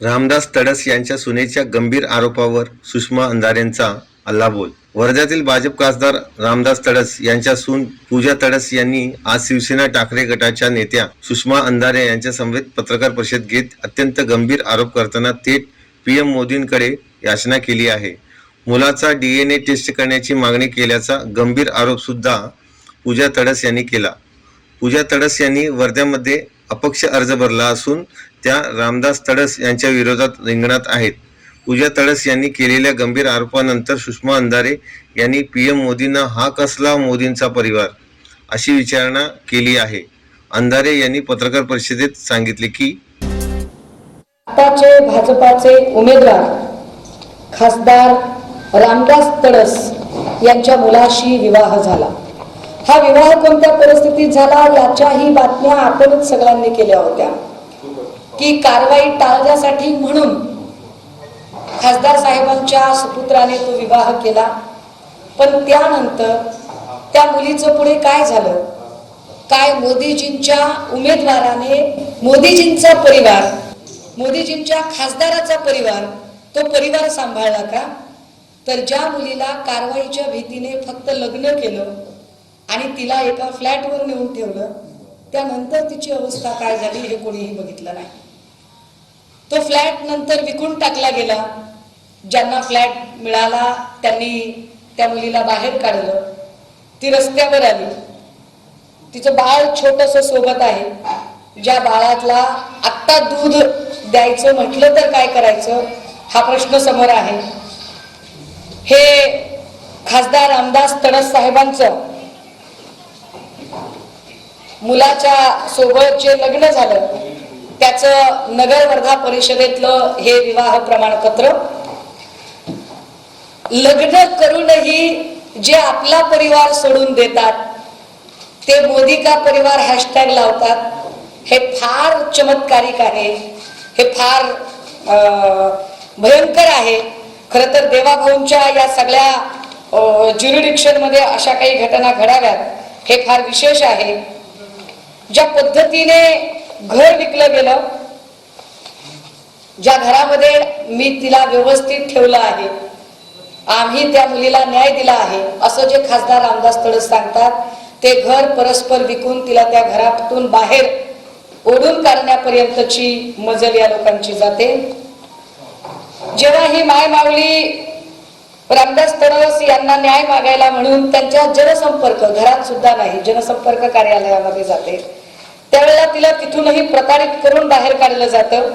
रामदास तडस यांच्या सुनेच्या गंभीर आरोपावर सुषमा अंधारेंचा अल्लाबोल. वर्ध्यातील भाजप खासदार रामदास तडस यांच्या सून पूजा तडस यांनी आज शिवसेना ठाकरे गटाच्या नेत्या सुषमा अंधारे यांच्या समवेत पत्रकार परिषद घेत अत्यंत गंभीर आरोप करताना थेट पीएम मोदींकडे याचना केली आहे. मुलाचा डीएनए टेस्ट करण्याची मागणी केल्याचा गंभीर आरोप सुद्धा पूजा तडस यांनी केला. पूजा तडस यांनी वर्ध्यामध्ये अपक्ष अर्ज भरला असून त्या रामदास तडस यांच्या विरोधात रिंगणात आहेत. पूजा तडस यांनी केलेल्या गंभीर आरोपानंतर सुषमा अंधारे यांनी पीएम मोदींना हा कसला मोदींचा परिवार? अशी विचारणा केली आहे. अंधारे यांनी पत्रकार परिषदेत सांगितले की आताचे भाजपाचे उमेदवार खासदार रामदास तडस यांच्या मुलाशी विवाह झाला. हा विवाह कोणत्या परिस्थितीत झाला याच्याही बातम्या आपणच सगळ्यांनी केल्या होत्या. की कारवाई टाळण्यासाठी म्हणून खासदार साहेबांच्या सुपुत्राने तो विवाह केला. पण त्यानंतर त्या मुलीचं पुढे काय झालं? काय मोदीजींच्या उमेदवाराने मोदीजींचा परिवार मोदीजींच्या खासदाराचा परिवार तो परिवार सांभाळला का? तर ज्या मुलीला कारवाईच्या भीतीने फक्त लग्न केलं आणि तिला एका फ्लॅटवर नेऊन ठेवलं. त्यानंतर तिची अवस्था काय झाली हे कोणीही बघितलं नाही. तो फ्लॅट नंतर विकून टाकला गेला. ज्यांना फ्लॅट मिळाला त्यांनी त्या मुलीला बाहेर काढलं. ती रस्त्यावर आली. तिचं बाळ छोटस सोबत आहे. ज्या बाळातला आत्ता दूध द्यायचं म्हटलं तर काय करायचं? हा प्रश्न समोर आहे. हे खासदार रामदास तडस साहेबांचं मुलाच्या सोबत जे लग्न झालं त्याचं नगर वर्धा परिषदेतलं हे विवाह प्रमाणपत्र. लग्न करूनही जे आपला परिवार सोडून देतात ते मोदी का परिवार हॅशटॅग लावतात हे फार चमत्कारिक आहे. हे फार भयंकर आहे. खरं तर देवाभाऊंच्या या सगळ्या ज्युरिडिक्शनमध्ये अशा काही घटना घडाव्यात हे फार विशेष आहे. ज्या पद्धतीने घर विकलं गेलं ज्या घरामध्ये मी तिला व्यवस्थित ठेवलं आहे आम्ही त्या मुलीला न्याय दिला आहे असं जे खासदार रामदास तडस सांगतात ते घर परस्पर विकून तिला त्या घरातून बाहेर ओढून काढण्यापर्यंतची मजल या लोकांची जाते. जेव्हा ही माय माऊली रामदास तडस यांना न्याय मागायला म्हणून त्यांच्या जनसंपर्क घरात सुद्धा नाही जनसंपर्क कार्यालयामध्ये जाते. त्यावेळेला तिला तिथूनही प्रताडित करून बाहेर काढलं जातं.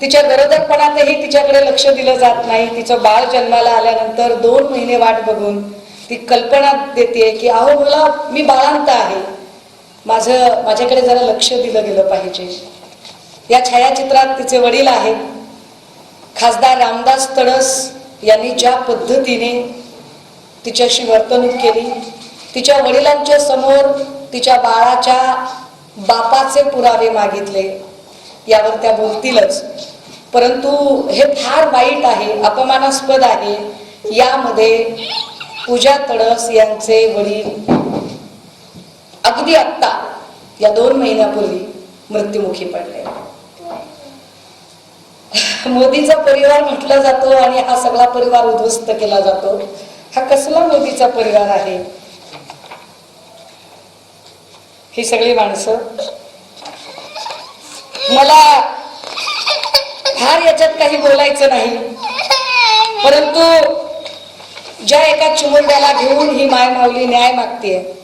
तिच्या गरोदरपणातही तिच्याकडे लक्ष दिलं जात नाही. तिचं बाळ जन्माला आल्यानंतर दोन महिने वाट बघून ती कल्पना देते की अहो मला मी बाळांत आहे. माझं माझ्याकडे जरा लक्ष दिलं गेलं पाहिजे. या छायाचित्रात तिचे वडील आहेत. खासदार रामदास तडस यांनी ज्या पद्धतीने तिच्याशी वर्तणूक केली तिच्या वडिलांच्या समोर तिच्या बाळाच्या बापाचे पुरावे मागितले. यावर त्या बोलतीलच. परंतु हे फार वाईट आहे अपमानास्पद आहे. यामध्ये पूजा तडस यांचे वडील अगदी आत्ता या दोन महिन्यापूर्वी मृत्युमुखी पडले. मोदीचा परिवार म्हटला जातो आणि हा सगळा परिवार उद्ध्वस्त केला जातो. हा कसला मोदीचा परिवार आहे? ही सगळी माणसं. मला फार याच्यात काही बोलायचं नाही. परंतु ज्या एका चुमुंड्याला घेऊन ही माय माऊली न्याय मागते